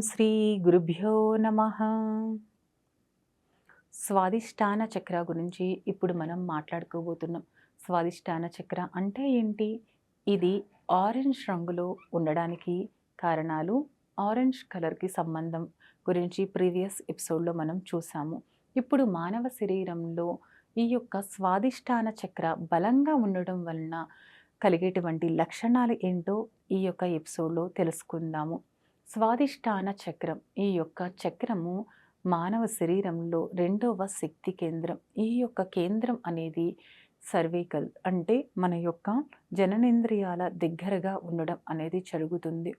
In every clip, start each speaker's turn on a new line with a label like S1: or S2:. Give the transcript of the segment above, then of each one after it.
S1: శ్రీ గురుభ్యో నమ. స్వాదిష్టాన చక్ర గురించి ఇప్పుడు మనం మాట్లాడుకోబోతున్నాం. స్వాదిష్టాన చక్ర అంటే ఏంటి? ఇది ఆరెంజ్ రంగులో ఉండడానికి కారణాలు ఆరెంజ్ కలర్కి సంబంధం గురించి ప్రీవియస్ ఎపిసోడ్లో మనం చూసాము. ఇప్పుడు మానవ శరీరంలో ఈ యొక్క స్వాదిష్టాన చక్ర బలంగా ఉండడం వలన కలిగేటువంటి లక్షణాలు ఏంటో ఈ యొక్క ఎపిసోడ్లో తెలుసుకుందాము. స్వాదిష్టాన చక్రం. ఈ యొక్క చక్రము మానవ శరీరంలో రెండవ శక్తి కేంద్రం. ఈ యొక్క కేంద్రం అనేది సర్వీకల్ అంటే మన యొక్క జననేంద్రియాల దగ్గరగా ఉండడం అనేది జరుగుతుంది.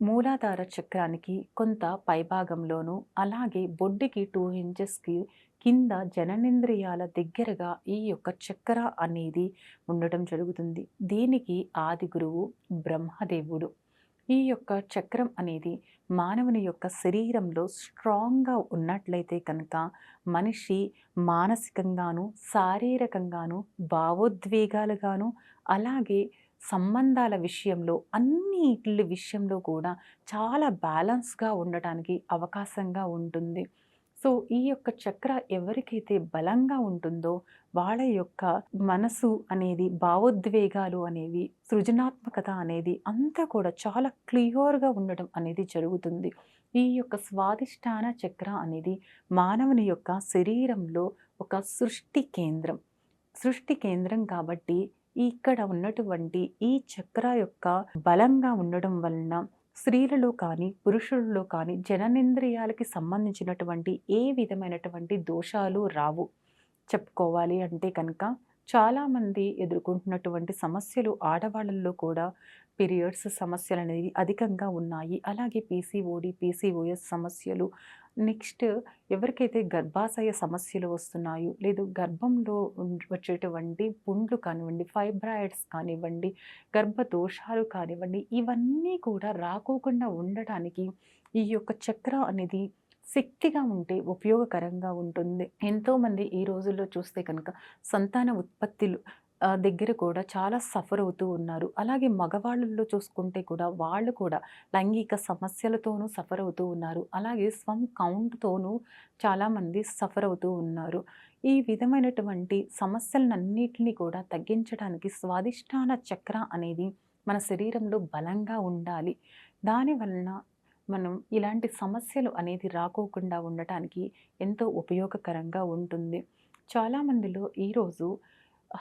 S1: మూలాధార చక్రానికి కొంత పైభాగంలోనూ అలాగే బొడ్డికి టూ ఇంచెస్కి కింద జననేంద్రియాల దగ్గరగా ఈ యొక్క చక్ర అనేది ఉండటం జరుగుతుంది. దీనికి ఆది గురువు బ్రహ్మదేవుడు. ఈ యొక్క చక్రం అనేది మానవుని యొక్క శరీరంలో స్ట్రాంగ్గా ఉన్నట్లయితే కనుక మనిషి మానసికంగాను శారీరకంగాను భావోద్వేగాలుగాను అలాగే సంబంధాల విషయంలో అన్నిటి విషయంలో కూడా చాలా బ్యాలెన్స్గా ఉండటానికి అవకాశంగా ఉంటుంది. సో ఈ యొక్క చక్ర ఎవరికైతే బలంగా ఉంటుందో వాళ్ళ యొక్క మనసు అనేది భావోద్వేగాలు అనేవి సృజనాత్మకత అనేది అంతా కూడా చాలా క్లియర్గా ఉండడం అనేది జరుగుతుంది. ఈ యొక్క స్వాదిష్టాన చక్ర అనేది మానవుని యొక్క శరీరంలో ఒక సృష్టి కేంద్రం. సృష్టి కేంద్రం కాబట్టి ఇక్కడ ఉన్నటువంటి ఈ చక్ర యొక్క బలంగా ఉండడం వలన స్త్రీలలో కానీ పురుషులలో కానీ జననేంద్రియాలకి సంబంధించినటువంటి ఏ విధమైనటువంటి దోషాలు రావు. చెప్పుకోవాలి అంటే కనుక చాలామంది ఎదుర్కొంటున్నటువంటి సమస్యలు ఆడవాళ్ళల్లో కూడా పీరియడ్స్ సమస్యలు అనేవి అధికంగా ఉన్నాయి. అలాగే పీసీఓడి పీసీఓఎస్ సమస్యలు. నెక్స్ట్ ఎవరికైతే గర్భాశయ సమస్యలు వస్తున్నాయో లేదు గర్భంలో వచ్చేటువంటి పుండ్లు కానివ్వండి ఫైబ్రాయిడ్స్ కానివ్వండి గర్భ దోషాలు కానివ్వండి ఇవన్నీ కూడా రాకోకుండా ఉండటానికి ఈ యొక్క చక్ర అనేది శక్తిగా ఉంటే ఉపయోగకరంగా ఉంటుంది. ఎంతోమంది ఈ రోజుల్లో చూస్తే కనుక సంతాన ఉత్పత్తులు దగ్గర కూడా చాలా సఫర్ అవుతూ ఉన్నారు. అలాగే మగవాళ్ళల్లో చూసుకుంటే కూడా వాళ్ళు కూడా లైంగిక సమస్యలతోనూ సఫర్ అవుతూ ఉన్నారు. అలాగే స్వం కౌంట్తోనూ చాలామంది సఫర్ అవుతూ ఉన్నారు. ఈ విధమైనటువంటి సమస్యలన్నింటినీ కూడా తగ్గించడానికి స్వాదిష్టాన చక్ర అనేది మన శరీరంలో బలంగా ఉండాలి. దానివలన మనం ఇలాంటి సమస్యలు అనేది రాకోకుండా ఉండటానికి ఎంతో ఉపయోగకరంగా ఉంటుంది. చాలామందిలో ఈరోజు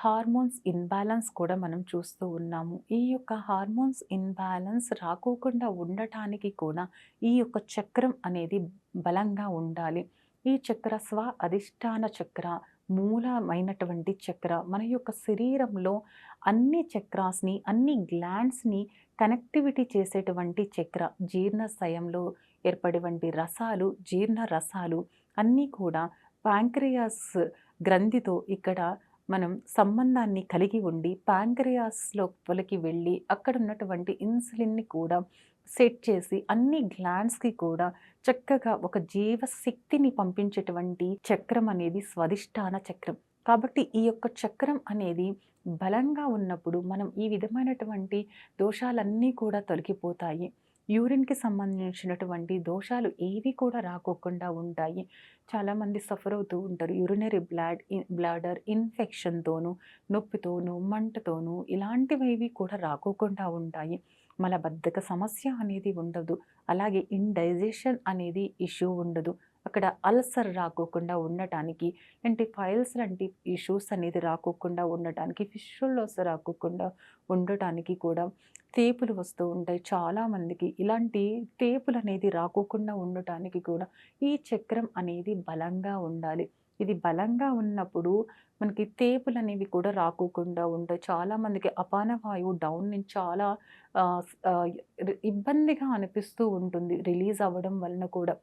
S1: హార్మోన్స్ ఇన్బ్యాలెన్స్ కూడా మనం చూస్తూ ఉన్నాము. ఈ యొక్క హార్మోన్స్ ఇన్బ్యాలెన్స్ రాకోకుండా ఉండటానికి కూడా ఈ యొక్క చక్రం అనేది బలంగా ఉండాలి. ఈ చక్ర స్వ అధిష్టాన చక్ర మూలమైనటువంటి చక్ర. మన యొక్క శరీరంలో అన్ని చక్రాస్ని అన్ని గ్లాండ్స్ని కనెక్టివిటీ చేసేటువంటి చక్ర. జీర్ణశయంలో ఏర్పడేటువంటి రసాలు జీర్ణ రసాలు అన్నీ కూడా ప్యాంక్రియాస్ గ్రంథితో ఇక్కడ మనం సంబంధాన్ని కలిగి ఉండి ప్యాంక్రియాస్ లోపలికి వెళ్ళి అక్కడ ఉన్నటువంటి ఇన్సులిన్ని కూడా సెట్ చేసి అన్ని గ్లాండ్స్కి కూడా చక్కగా ఒక జీవశక్తిని పంపించేటువంటి చక్రం అనేది స్వధిష్టాన చక్రం. కాబట్టి ఈ యొక్క చక్రం అనేది బలంగా ఉన్నప్పుడు మనం ఈ విధమైనటువంటి దోషాలన్నీ కూడా తొలగిపోతాయి. యూరిన్కి సంబంధించినటువంటి దోషాలు ఏవి కూడా రాకోకుండా ఉంటాయి. చాలామంది సఫర్ అవుతూ ఉంటారు. యూరినరీ బ్లాడ్ బ్లాడర్ ఇన్ఫెక్షన్తోనూ నొప్పితోనూ మంటతోనూ ఇలాంటివి కూడా రాకోకుండా ఉంటాయి. మలబద్ధక సమస్య అనేది ఉండదు. అలాగే ఇండైజెషన్ అనేది ఇష్యూ ఉండదు. అక్కడ అల్సర్ రాకోకుండా ఉండటానికి అంటే ఫైల్స్ లాంటి ఇష్యూస్ అనేది రాకోకుండా ఉండటానికి ఫిష్యుల్లోస్ రాకోకుండా ఉండటానికి కూడా తేపులు వస్తూ ఉంటాయి. చాలామందికి ఇలాంటి తేపులు అనేది రాకోకుండా ఉండటానికి కూడా ఈ చక్రం అనేది బలంగా ఉండాలి. ఇది బలంగా ఉన్నప్పుడు మనకి తేపులు అనేవి కూడా రాకోకుండా ఉంటాయి. చాలామందికి అపాన వాయువు డౌన్ నుంచి చాలా ఇబ్బందిగా అనిపిస్తూ ఉంటుంది. రిలీజ్ అవ్వడం వలన కూడా.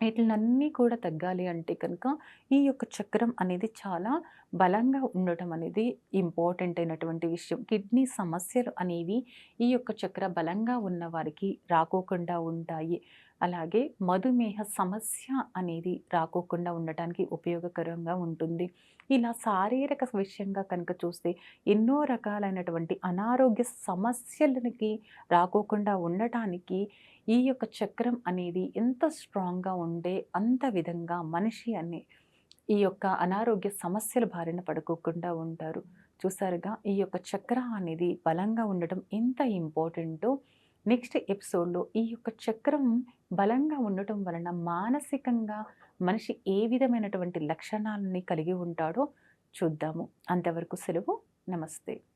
S1: వీటినన్నీ కూడా తగ్గాలి అంటే కనుక ఈ యొక్క చక్రం అనేది చాలా బలంగా ఉండటం అనేది ఇంపార్టెంట్ అయినటువంటి విషయం. కిడ్నీ సమస్యలు అనేవి ఈ యొక్క చక్ర బలంగా ఉన్న వారికి రాకోకుండా ఉంటాయి. అలాగే మధుమేహ సమస్య అనేది రాకోకుండా ఉండటానికి ఉపయోగకరంగా ఉంటుంది. ఇలా శారీరక విషయంగా కనుక చూస్తే ఎన్నో రకాలైనటువంటి అనారోగ్య సమస్యలకి రాకోకుండా ఉండటానికి ఈ యొక్క చక్రం అనేది ఎంత స్ట్రాంగ్‌గా ఉండే అంత విధంగా మనిషి అనే ఈ యొక్క అనారోగ్య సమస్యల బారిన పడుకోకుండా ఉంటారు. చూసారుగా ఈ యొక్క చక్ర అనేది బలంగా ఉండటం ఎంత ఇంపార్టెంటో నెక్స్ట్ ఎపిసోడ్‌లో ఈ యొక్క చక్రం బలంగా ఉండటం వలన మానసికంగా మనిషి ఏ విధమైనటువంటి లక్షణాలని కలిగి ఉంటాడో చూద్దాము. అంతవరకు సెలవు. నమస్తే.